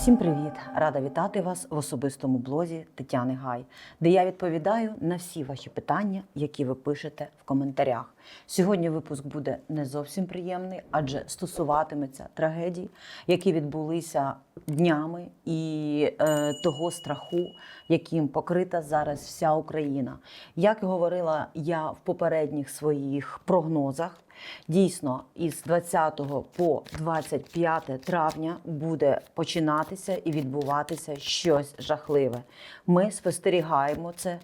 Всім привіт! Рада вітати вас в особистому блозі Тетяни Гай, де я відповідаю на всі ваші питання, які ви пишете в коментарях. Сьогодні випуск буде не зовсім приємний, адже стосуватиметься трагедій, які відбулися днями, і е, того страху, яким покрита зараз вся Україна. Як говорила я в попередніх своїх прогнозах. Дійсно, із 20 по 25 травня буде починатися і відбуватися щось жахливе. Ми спостерігаємо це.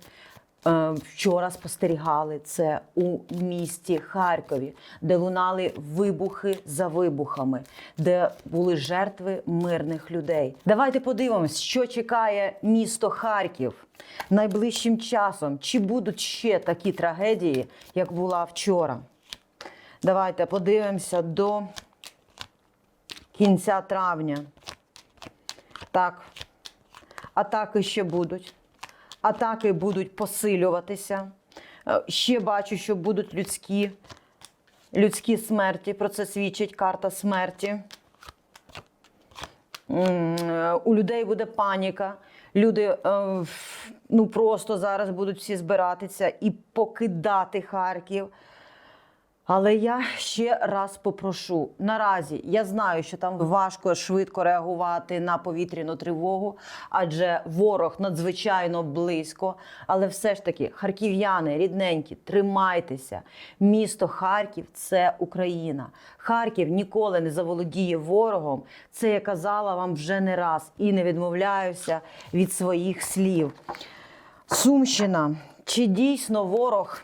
Е, Вчора спостерігали це у місті Харкові, де лунали вибухи за вибухами, де були жертви мирних людей. Давайте подивимось, що чекає місто Харків найближчим часом. Чи будуть ще такі трагедії, як була вчора? Давайте подивимося до кінця травня. Так, атаки ще будуть. Атаки будуть посилюватися. Е, Ще бачу, що будуть людські, людські смерті. Про це свідчить карта смерті. Е, У людей буде паніка. Люди е, ну, просто зараз будуть всі збиратися і покидати Харків. Але я ще раз попрошу. Наразі я знаю, що там важко швидко реагувати на повітряну тривогу, адже ворог надзвичайно близько. Але все ж таки, харків'яни, рідненькі, тримайтеся. Місто Харків це Україна. Харків ніколи не заволодіє ворогом. Це я казала вам вже не раз і не відмовляюся від своїх слів. Сумщина. Чи дійсно ворог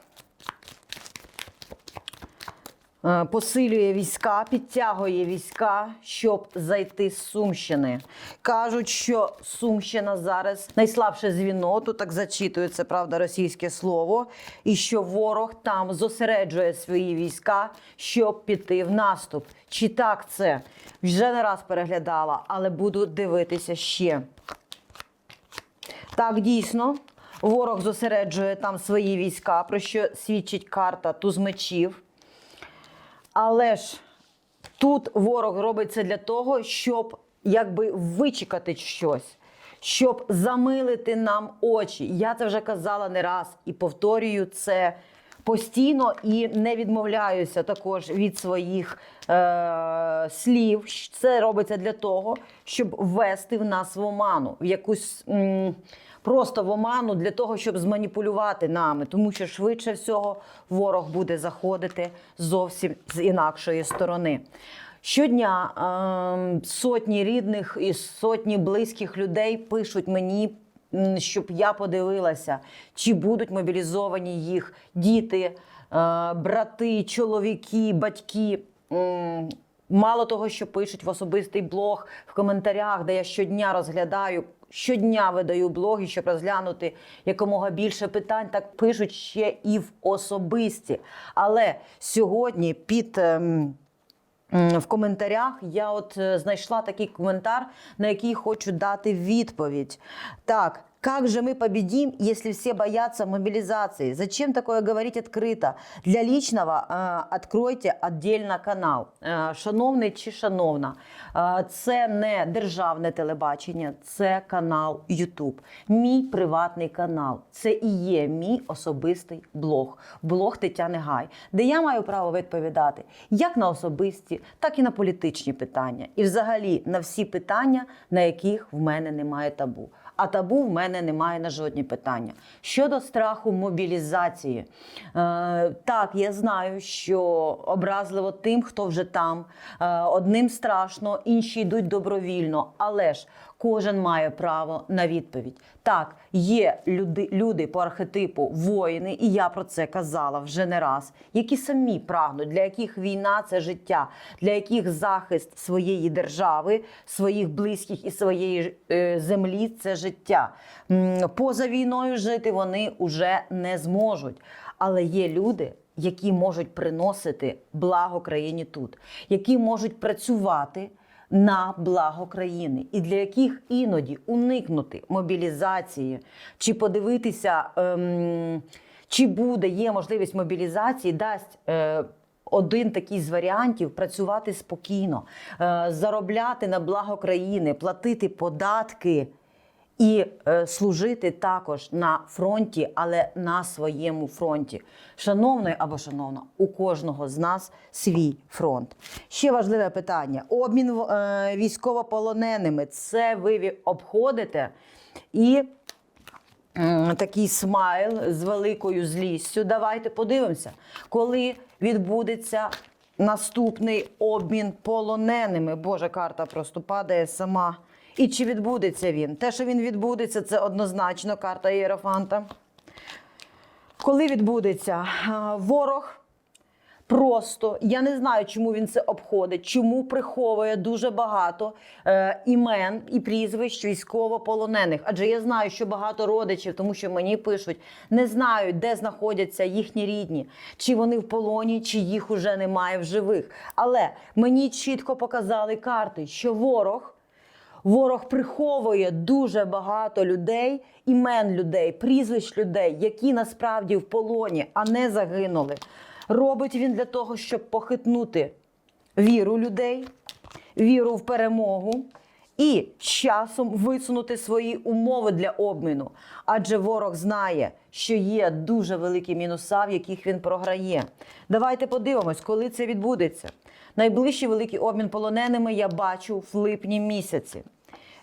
посилює війська, підтягує війська, щоб зайти з Сумщини. Кажуть, що Сумщина зараз найслабше звіно, тут так зачитується, правда, російське слово, і що ворог там зосереджує свої війська, щоб піти в наступ. Чи так це? Вже не раз переглядала, але буду дивитися ще. Так, дійсно, ворог зосереджує там свої війська, про що свідчить карта туз мечів. Але ж тут ворог робить це для того, щоб якби вичекати щось, щоб замилити нам очі. Я це вже казала не раз і повторюю це постійно і не відмовляюся також від своїх е- слів. Це робиться для того, щоб ввести в нас в оману, в якусь. М- Просто в оману для того, щоб зманіпулювати нами, тому що швидше всього ворог буде заходити зовсім з інакшої сторони. Щодня ем, сотні рідних і сотні близьких людей пишуть мені, щоб я подивилася, чи будуть мобілізовані їх діти, е, брати, чоловіки, батьки. Мало того, що пишуть в особистий блог в коментарях, де я щодня розглядаю, щодня видаю блоги, щоб розглянути якомога більше питань, так пишуть ще і в особисті. Але сьогодні під. ем, В коментарях я от е, знайшла такий коментар, на який хочу дати відповідь. Так, как же мы победим, если все боятся мобилизации? Зачем такое говорить открыто? Для личного э, откройте отдельно канал. Е, Шановний чи шановна, е, це не державне телебачення, це канал YouTube. Мій приватний канал. Це і є мій особистий блог. Блог Тетяни Гай, де я маю право відповідати як на особисті, так і на політичні питання. І взагалі на всі питання, на яких в мене немає табу. А табу в мене немає на жодні питання. Щодо страху мобілізації, е, так, я знаю, що образливо тим, хто вже там. Е, одним страшно, інші йдуть добровільно. Але ж кожен має право на відповідь. Так, є люди, люди по архетипу воїни, і я про це казала вже не раз, які самі прагнуть, для яких війна це життя, для яких захист своєї держави, своїх близьких і своєї е, землі це життя. Поза війною жити вони вже не зможуть. Але є люди, які можуть приносити благо країні тут, які можуть працювати на благо країни, і для яких іноді уникнути мобілізації чи подивитися, ем, чи буде є можливість мобілізації, дасть. Е, один такий з варіантів працювати спокійно, е, заробляти на благо країни, платити податки і е, служити також на фронті, але на своєму фронті. Шановний або шановна, у кожного з нас свій фронт. Ще важливе питання: обмін е, військовополоненими. Це ви обходите і. Такий смайл з великою злістю. Давайте подивимося, коли відбудеться наступний обмін полоненими. Боже, карта просто падає сама. І чи відбудеться він? Те, що він відбудеться, це однозначно карта Єрофанта. Коли відбудеться ворог просто я не знаю, чому він це обходить, чому приховує дуже багато е, імен і прізвищ військовополонених. Адже я знаю, що багато родичів, тому що мені пишуть, не знають, де знаходяться їхні рідні, чи вони в полоні, чи їх уже немає в живих. Але мені чітко показали карти, що ворог. Ворог приховує дуже багато людей, імен людей, прізвищ людей, які насправді в полоні, а не загинули. Робить він для того, щоб похитнути віру людей, віру в перемогу і часом висунути свої умови для обміну. Адже ворог знає, що є дуже великі мінуса, в яких він програє. Давайте подивимось, коли це відбудеться. Найближчий великий обмін полоненими я бачу в липні місяці.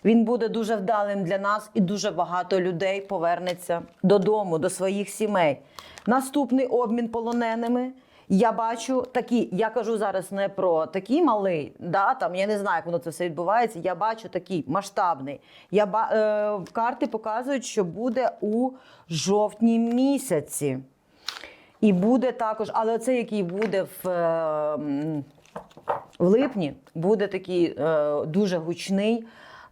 Він буде дуже вдалим для нас, і дуже багато людей повернеться додому, до своїх сімей. Наступний обмін полоненими. Я бачу такі, я кажу зараз не про такий малий, да, там я не знаю, як воно це все відбувається. Я бачу такий масштабний. Я е, карти показують, що буде у жовтні місяці. І буде також, але це який буде в, е, в липні, буде такий е, дуже гучний.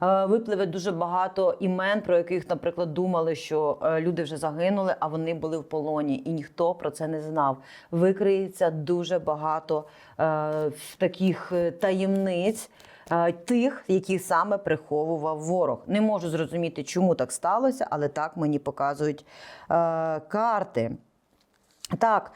Е, Випливе дуже багато імен, про яких, наприклад, думали, що е, люди вже загинули, а вони були в полоні, і ніхто про це не знав. Викриється дуже багато е, таких таємниць. Тих, які саме приховував ворог. Не можу зрозуміти, чому так сталося, але так мені показують е, карти. Так,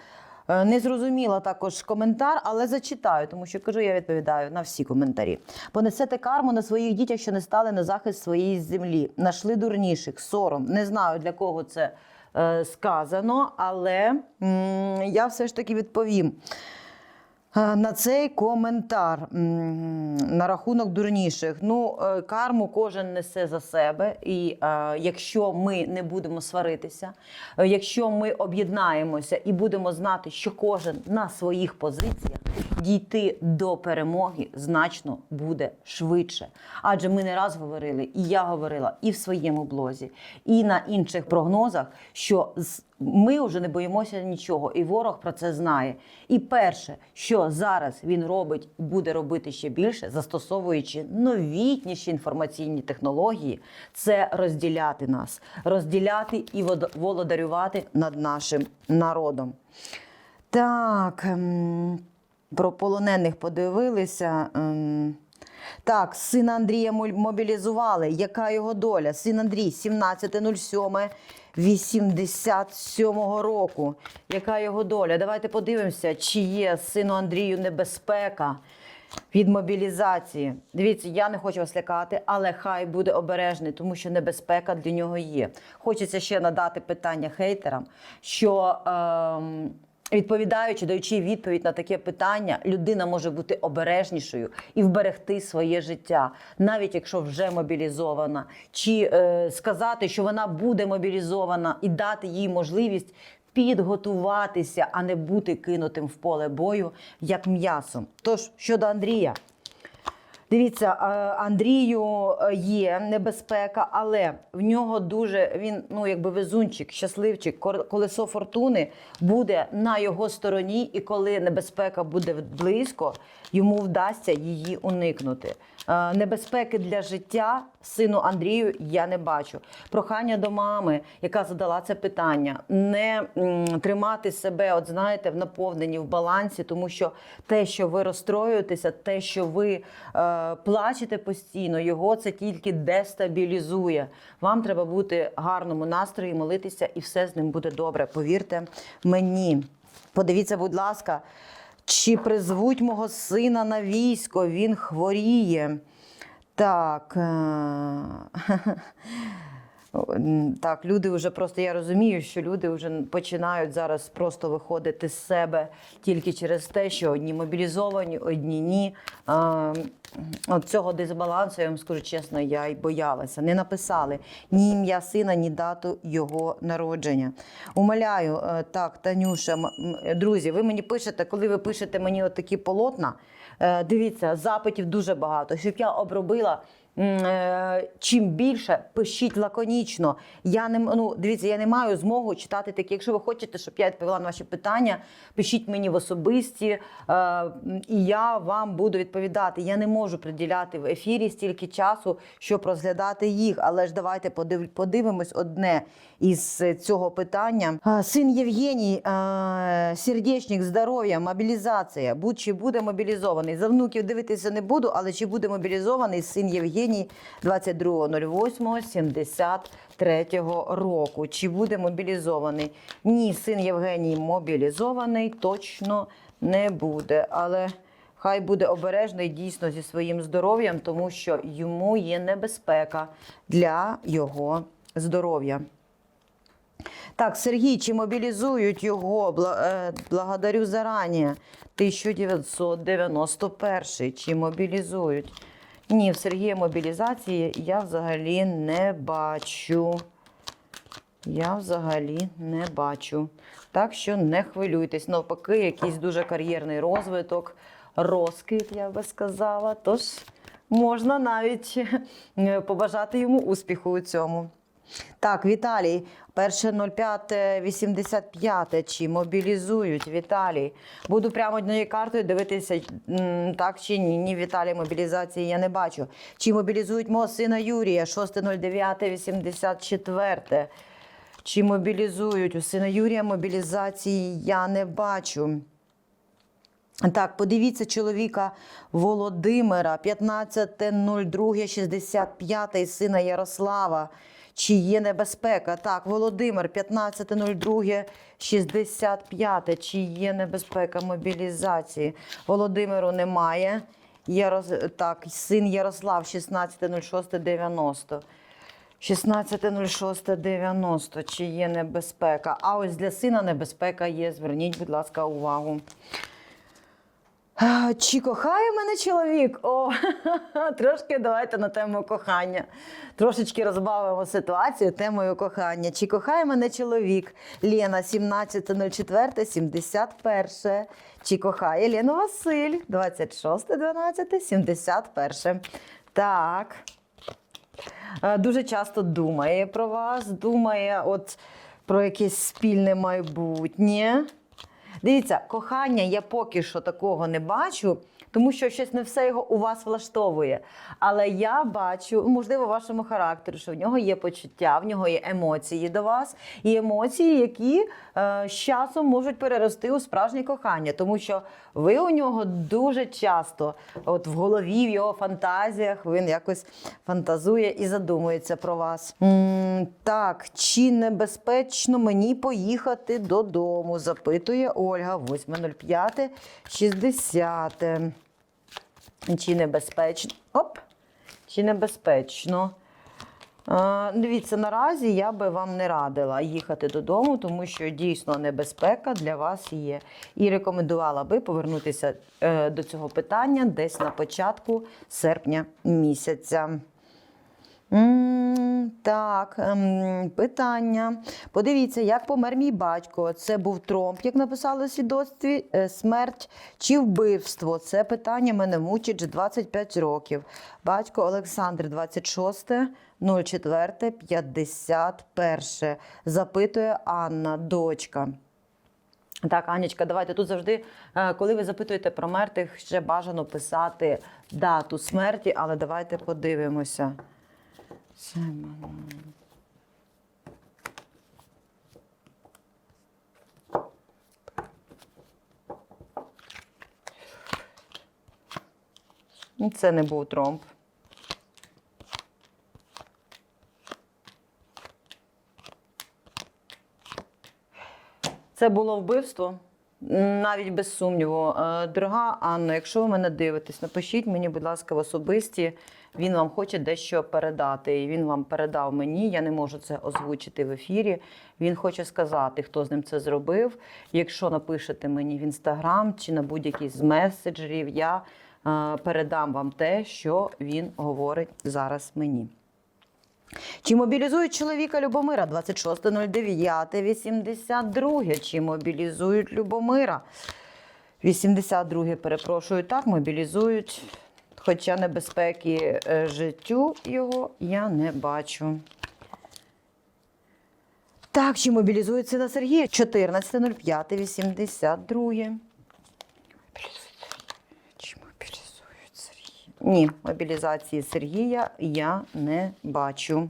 не зрозуміла також коментар, але зачитаю, тому що кажу, я відповідаю на всі коментарі. Понесете карму на своїх дітях, що не стали на захист своєї землі. Нашли дурніших, сором. Не знаю, для кого це е, сказано, але м, я все ж таки відповім. На цей коментар на рахунок дурніших. Ну, е, карму кожен несе за себе. І е, якщо ми не будемо сваритися, е, якщо ми об'єднаємося і будемо знати, що кожен на своїх позиціях дійти до перемоги значно буде швидше. Адже ми не раз говорили, і я говорила і в своєму блозі, і на інших прогнозах, що ми вже не боїмося нічого, і ворог про це знає. І перше, що зараз він робить, буде робити ще більше, застосовуючи новітніші інформаційні технології, це розділяти нас, розділяти і володарювати над нашим народом. Так, ем, про полонених подивилися. ем. Так, сина Андрія мобілізували. Яка його доля? Син Андрій, 17.07. 87-го року. Яка його доля? Давайте подивимося, чи є сину Андрію небезпека від мобілізації. Дивіться, я не хочу вас лякати, але хай буде обережний, тому що небезпека для нього є. Хочеться ще надати питання хейтерам, що. Ем, Відповідаючи, даючи відповідь на таке питання, людина може бути обережнішою і вберегти своє життя, навіть якщо вже мобілізована, чи е, сказати, що вона буде мобілізована, і дати їй можливість підготуватися, а не бути кинутим в поле бою як м'ясом. Тож щодо Андрія. Дивіться, е, Андрію е, є небезпека, але в нього дуже він, ну якби везунчик, щасливчик, колесо фортуни буде на його стороні, і коли небезпека буде близько, йому вдасться її уникнути. Е, Небезпеки для життя сину Андрію я не бачу. Прохання до мами, яка задала це питання, не тримати себе, от знаєте, в наповненні, в балансі, тому що те, що ви розстроюєтеся, те, що ви е, плачете постійно, його це тільки дестабілізує. Вам треба бути в гарному настрої, молитися, і все з ним буде добре. Повірте мені. Подивіться, будь ласка. Чи призвуть мого сина на військо? Він хворіє. Так. Так, люди вже просто я розумію, що люди вже починають зараз просто виходити з себе тільки через те, що одні мобілізовані, одні ні. А, От цього дисбалансу, я вам скажу чесно, я й боялася. Не написали ні ім'я сина, ні дату його народження. Умоляю, е, так, Танюша, друзі, ви мені пишете, коли ви пишете мені от такі полотна, е, дивіться, запитів дуже багато, щоб я обробила. Е, Чим більше пишіть лаконічно. Я не ну, дивіться, я не маю змогу читати такі. Якщо ви хочете, щоб я відповіла на ваші питання, пишіть мені в особисті, е, і я вам буду відповідати. Я не можу приділяти в ефірі стільки часу, щоб розглядати їх. Але ж давайте подив, подивимось одне із цього питання. Син Євгеній, е, сердечник, здоров'я, мобілізація. Будь чи буде мобілізований. За внуків дивитися не буду, але чи буде мобілізований син Євгеній 22.08.73 року? Чи буде мобілізований? Ні, син Євгеній мобілізований точно не буде. Але хай буде обережний дійсно зі своїм здоров'ям, тому що йому є небезпека для його здоров'я. Так, Сергій, чи мобілізують його? Е, Благодарю зарані. 1991. Чи мобілізують? Ні, в Сергія мобілізації я взагалі не бачу. Я взагалі не бачу. Так що не хвилюйтесь. Навпаки, якийсь дуже кар'єрний розвиток, розквіт, я би сказала. Тож можна навіть е, побажати йому успіху у цьому. Так, Віталій, 1.05.85. Чи мобілізують Віталій? Буду прямо однією картою дивитися, так чи ні. Ні, Віталій, мобілізації я не бачу. Чи мобілізують мого сина Юрія? 6.09.84. Чи мобілізують у сина Юрія мобілізації я не бачу. Так, подивіться чоловіка Володимира, 15.02.65, сина Ярослава. Чи є небезпека? Так, Володимир, 15.02.65. Чи є небезпека мобілізації? Володимиру немає. Ярос... Так, син Ярослав, 16.06.90. 16.06.90. Чи є небезпека? А ось для сина небезпека є. Зверніть, будь ласка, увагу. Чи кохає мене чоловік? О, трошки давайте на тему кохання. Трошечки розбавимо ситуацію темою кохання. Чи кохає мене чоловік? Лена 17.04.71. Чи кохає Лену Василь? 26.12.71. Так. Е, Дуже часто думає про вас, думає от про якесь спільне майбутнє. Дивіться, кохання я поки що такого не бачу, тому що щось не все його у вас влаштовує. Але я бачу, можливо, вашому характеру, що в нього є почуття, в нього є емоції до вас, і емоції, які е, з часом можуть перерости у справжнє кохання, тому що ви у нього дуже часто, от в голові, в його фантазіях, він якось фантазує і задумується про вас. Так, чи небезпечно мені поїхати додому? запитує Ольга, 8.05, 60. Чи небезпечно? Оп! Чи небезпечно? Дивіться, наразі я би вам не радила їхати додому, тому що дійсно небезпека для вас є. І рекомендувала би повернутися е, до цього питання десь на початку серпня місяця. Так, ем, питання. Подивіться, як помер мій батько. Це був тромб, як написали в свідоцтві, е, смерть чи вбивство. Це питання мене мучить вже 25 років. Батько Олександр, 26 04 51. Запитує Анна, дочка. Так, Анечка, давайте тут завжди, е, коли ви запитуєте про мертвих, ще бажано писати дату смерті, але давайте подивимося. Це не був тромб. Це було вбивство. Навіть без сумніву. Е, Дорога Анна, якщо ви мене дивитесь, напишіть мені, будь ласка, в особисті. Він вам хоче дещо передати. І він вам передав мені. Я не можу це озвучити в ефірі. Він хоче сказати, хто з ним це зробив. Якщо напишете мені в інстаграм чи на будь-який з меседжерів, я е, передам вам те, що він говорить зараз мені. Чи мобілізують чоловіка Любомира 26.09.82? Чи мобілізують Любомира? 82 перепрошую, так, мобілізують. Хоча небезпеки е, життю його я не бачу. Так, чи мобілізують сина Сергія? 14.05.82. Чи мобілізують Сергія? Ні, мобілізації Сергія я не бачу.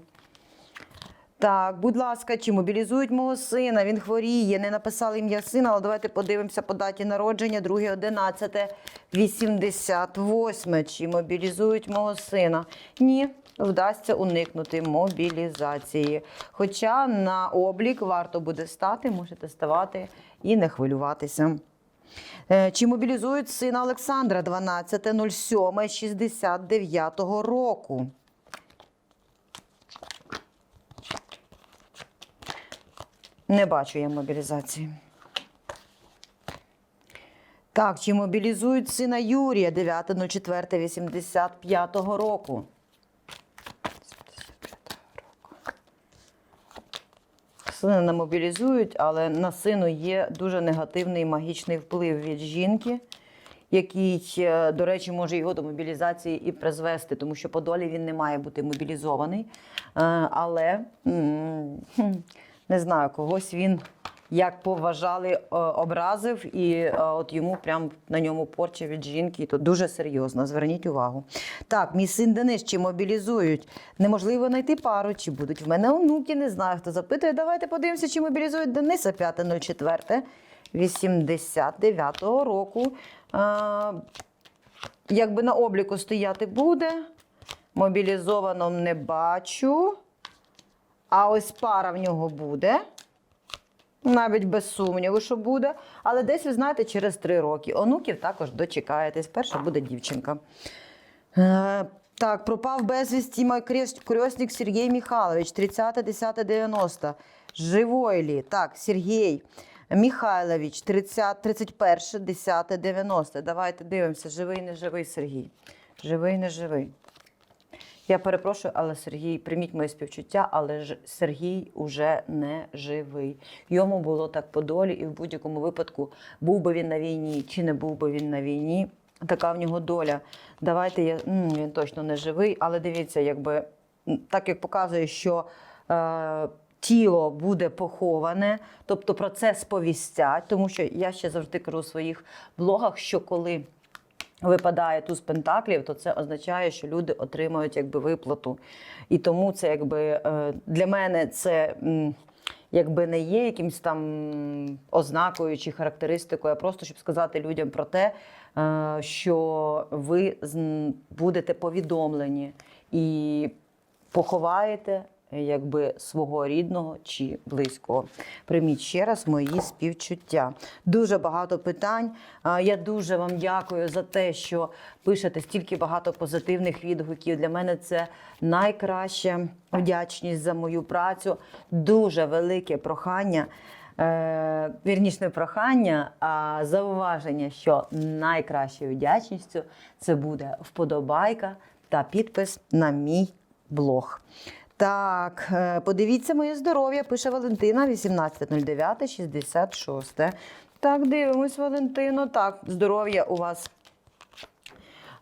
Так, будь ласка, чи мобілізують мого сина? Він хворіє. Не написали ім'я сина, але давайте подивимося по даті народження 2.11.88. Чи мобілізують мого сина? Ні, вдасться уникнути мобілізації. Хоча на облік варто буде стати, можете ставати і не хвилюватися. Е, Чи мобілізують сина Олександра 12.07.69 року? Не бачу я мобілізації. Так, чи мобілізують сина Юрія 9.04.85 року? 85 року. Сина не мобілізують, але на сину є дуже негативний магічний вплив від жінки, який, е, до речі, може його до мобілізації і призвести, тому що по долі він не має бути мобілізований. Е, Але не знаю, когось він. Як поважали, е, образив, і е, от йому прям на ньому порча від жінки, і то дуже серйозно. Зверніть увагу. Так, мій син Денис, чи мобілізують? Неможливо знайти пару, чи будуть в мене онуки, не знаю, хто запитує. Давайте подивимося, чи мобілізують Дениса 5.04 89-го року. Е, якби на обліку стояти буде. Мобілізовано не бачу. А ось пара в нього буде. Навіть без сумніву, що буде. Але десь, ви знаєте, через три роки. Онуків також дочекаєтесь. Перша буде дівчинка. Е, так, пропав безвісті мій крестник Сергій Михайлович, 30.10.90. Живой лі? Так, Сергій Михайлович, 30, 31.10.90. Давайте дивимося, живий, не живий Сергій. Живий, не живий. Я перепрошую, але Сергій, прийміть моє співчуття, але ж Сергій уже не живий. Йому було так по долі, і в будь-якому випадку, був би він на війні чи не був би він на війні. Така в нього доля. Давайте я м, він точно не живий, але дивіться, якби так як показує, що е, тіло буде поховане, тобто про це сповістять, тому що я ще завжди кажу у своїх блогах, що коли випадає туз пентаклів, то це означає, що люди отримають якби виплату. І тому це якби е, для мене це. Якби не є якимось там ознакою чи характеристикою, а просто щоб сказати людям про те, е, що ви будете повідомлені і поховаєте якби свого рідного чи близького. Прийміть ще раз мої співчуття. Дуже багато питань. Я дуже вам дякую за те, що пишете стільки багато позитивних відгуків. Для мене це найкраща вдячність за мою працю. Дуже велике прохання. Е, вірніше не прохання, а зауваження, що найкращою вдячністю це буде вподобайка та підпис на мій блог. Так, е, подивіться моє здоров'я, пише Валентина 18.09.66. Так, дивимось, Валентино. Так, здоров'я у вас.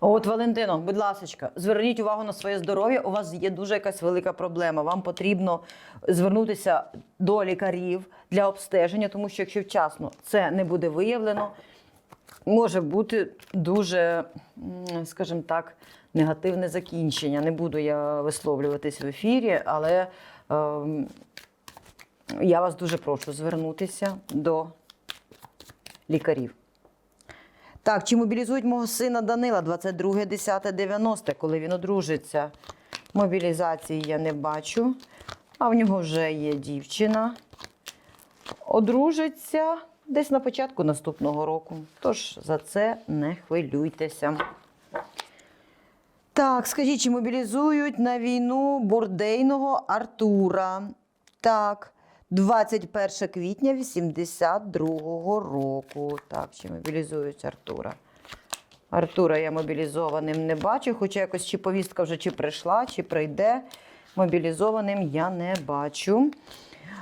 От, Валентино, будь ласка, зверніть увагу на своє здоров'я. У вас є дуже якась велика проблема. Вам потрібно звернутися до лікарів для обстеження, тому що якщо вчасно це не буде виявлено, може бути дуже, скажімо так, негативне закінчення. Не буду я висловлюватись в ефірі, але ем, я вас дуже прошу звернутися до лікарів. Так, чи мобілізують мого сина Данила 22.10.90, коли він одружиться? Мобілізації я не бачу. А в нього вже є дівчина. Одружиться десь на початку наступного року. Тож за це не хвилюйтеся. Так, скажіть, чи мобілізують на війну бурдейного Артура? Так, 21 квітня 82-го року. Так, чи мобілізують Артура? Артура я мобілізованим не бачу, хоча якось чи повістка вже чи прийшла, чи прийде. Мобілізованим я не бачу.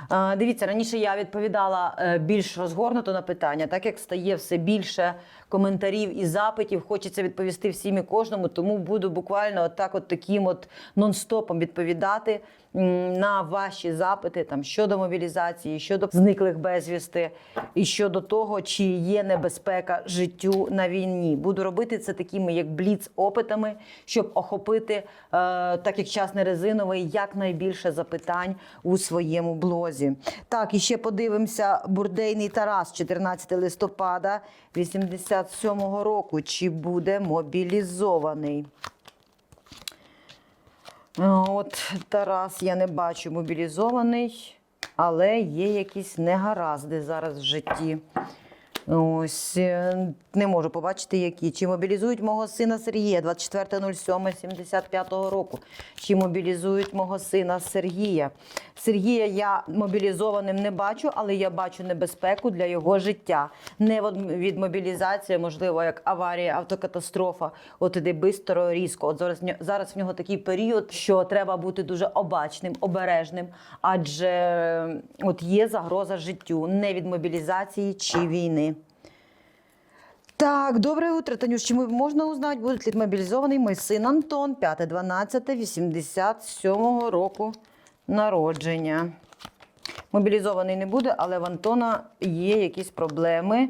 А, Дивіться, раніше я відповідала е, більш розгорнуто на питання, так як стає все більше коментарів і запитів, хочеться відповісти всім і кожному, тому буду буквально отак, от таким от нон-стопом відповідати на ваші запити там щодо мобілізації, щодо зниклих безвісти, і щодо того, чи є небезпека життю на війні. Буду робити це такими як бліц опитами, щоб охопити, е, так як час не резиновий, якнайбільше запитань у своєму блозі. Так, і ще подивимося бурдейний Тарас, 14 листопада 87-го року. Чи буде мобілізований? От Тарас я не бачу мобілізований, але є якісь негаразди зараз в житті. Ось е, не можу побачити, які. Чи мобілізують мого сина Сергія 24.07.75 року. Чи мобілізують мого сина Сергія? Сергія я мобілізованим не бачу, але я бачу небезпеку для його життя. Не від- мобілізації, можливо, як аварія, автокатастрофа. От іде бистро, різко. От зараз зараз в нього такий період, що треба бути дуже обачним, обережним, адже от є загроза життю не від мобілізації чи війни. Так, доброе утро, Танюш. Чи можно узнать, будет ли мобілізований мій син Антон, 5.12.87 року народження. Мобілізований не буде, але в Антона є якісь проблеми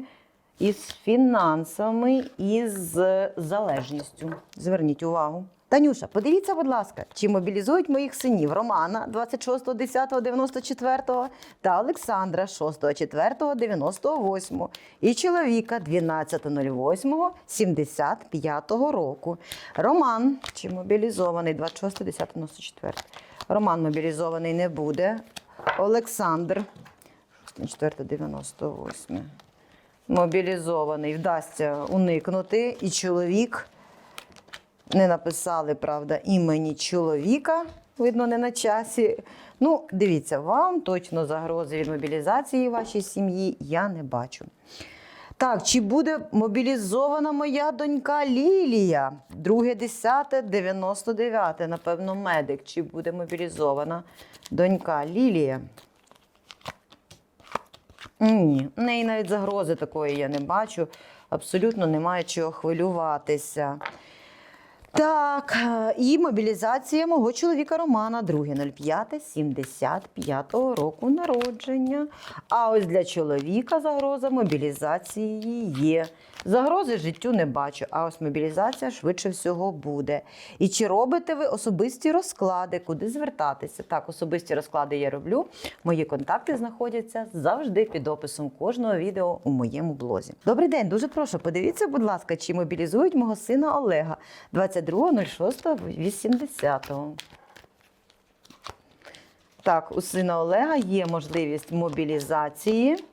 із фінансами і з залежністю. Зверніть увагу. Танюша, подивіться, будь ласка, чи мобілізують моїх синів Романа 26.10.94 та Олександра 6.4.98 і чоловіка 12.08.75 року. Роман, чи мобілізований 26.10.94. Роман мобілізований не буде. Олександр 6.4.98. Мобілізований вдасться уникнути. І чоловік не написали, правда, імені чоловіка, видно, не на часі. Ну, дивіться, вам точно загрози від мобілізації вашій сім'ї я не бачу. Так, чи буде мобілізована моя донька Лілія? Друге, десяте, 99, напевно, медик. Чи буде мобілізована донька Лілія? Ні, в неї навіть загрози такої я не бачу. Абсолютно немає чого хвилюватися. Так, і мобілізація мого чоловіка Романа 2.05.75 року народження. А ось для чоловіка загроза мобілізації є. Загрози життю не бачу, а ось мобілізація швидше всього буде. І чи робите ви особисті розклади, куди звертатися? Так, особисті розклади я роблю. Мої контакти знаходяться завжди під описом кожного відео у моєму блозі. Добрий день, дуже прошу. Подивіться, будь ласка, чи мобілізують мого сина Олега 22.06.80. Так, у сина Олега є можливість мобілізації.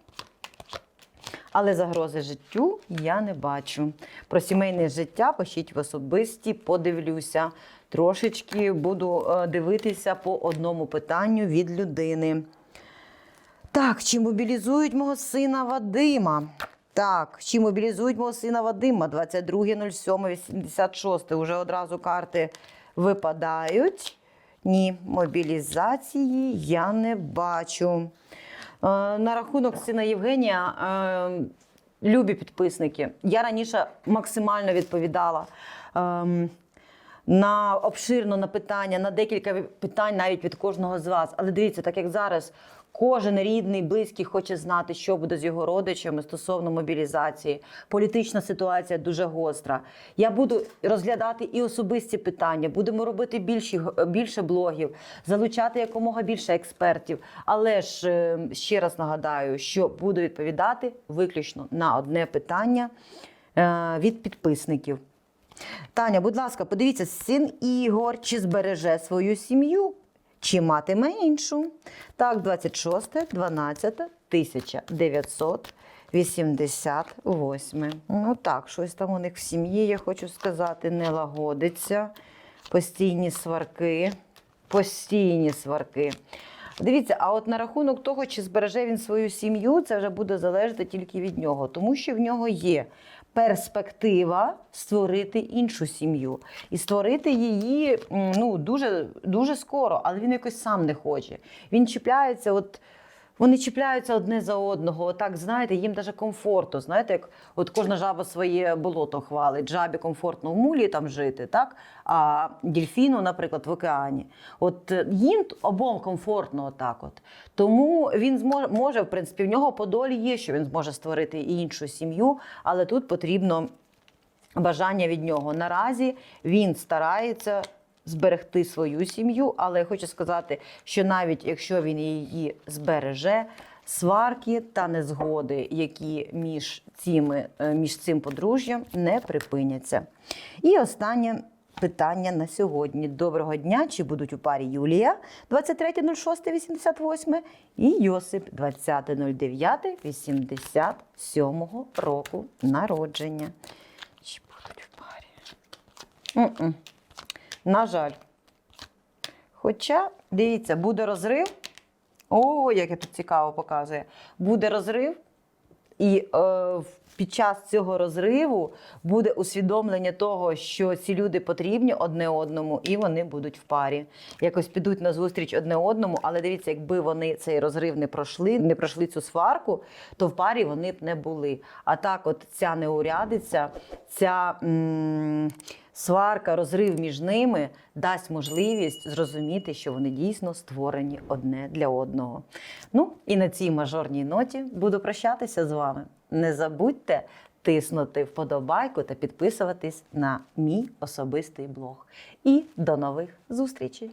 Але загрози життю я не бачу. Про сімейне життя пишіть в особисті, подивлюся. Трошечки буду е, дивитися по одному питанню від людини. Так, чи мобілізують мого сина Вадима? Так, чи мобілізують мого сина Вадима 22.07.86. Уже одразу карти випадають. Ні, мобілізації я не бачу. Е, На рахунок сина Євгенія, е, любі підписники, я раніше максимально відповідала. ем, на обширно на питання, на декілька питань навіть від кожного з вас. Але дивіться, так як зараз кожен рідний, близький хоче знати, що буде з його родичами стосовно мобілізації. Політична ситуація дуже гостра. Я буду розглядати і особисті питання. Будемо робити більші, більше блогів, залучати якомога більше експертів. Але ж е, ще раз нагадаю, що буду відповідати виключно на одне питання е, від підписників. Таня, будь ласка, подивіться, син Ігор чи збереже свою сім'ю, чи матиме іншу. Так, 26, 12, 88. Ну так, щось там у них в сім'ї, я хочу сказати, не лагодиться. Постійні сварки. Постійні сварки. Дивіться, а от на рахунок того, чи збереже він свою сім'ю, це вже буде залежати тільки від нього, тому що в нього є перспектива створити іншу сім'ю і створити її ну, дуже, дуже скоро, але він якось сам не хоче. Він чіпляється, от вони чіпляються одне за одного. Отак, знаєте, їм даже комфортно. Знаєте, як от кожна жаба своє болото хвалить. Жабі комфортно в мулі там жити, так? А дільфіну, наприклад, в океані. От е, їм обом комфортно отак. От. Тому він зможе, може, в принципі, в нього по долі є, що він зможе створити і іншу сім'ю, але тут потрібно бажання від нього. Наразі він старається зберегти свою сім'ю, але я хочу сказати, що навіть якщо він її збереже, сварки та незгоди, які між, цими, е, між цим подружжям не припиняться. І останнє. Питання на сьогодні. Доброго дня! Чи будуть у парі Юлія 23.06.88 і Йосип 20.09.87 року народження. Чи будуть в парі? М-м. На жаль. Хоча, дивіться, буде розрив. О, як я тут цікаво показує. Буде розрив, і е, під час цього розриву буде усвідомлення того, що ці люди потрібні одне одному, і вони будуть в парі. Якось підуть на зустріч одне одному. Але дивіться, якби вони цей розрив не пройшли, не пройшли цю сварку, то в парі вони б не були. А так, от ця неурядиця, ця м- сварка, розрив між ними дасть можливість зрозуміти, що вони дійсно створені одне для одного. Ну і на цій мажорній ноті буду прощатися з вами. Не забудьте тиснути вподобайку та підписуватись на мій особистий блог. І до нових зустрічей!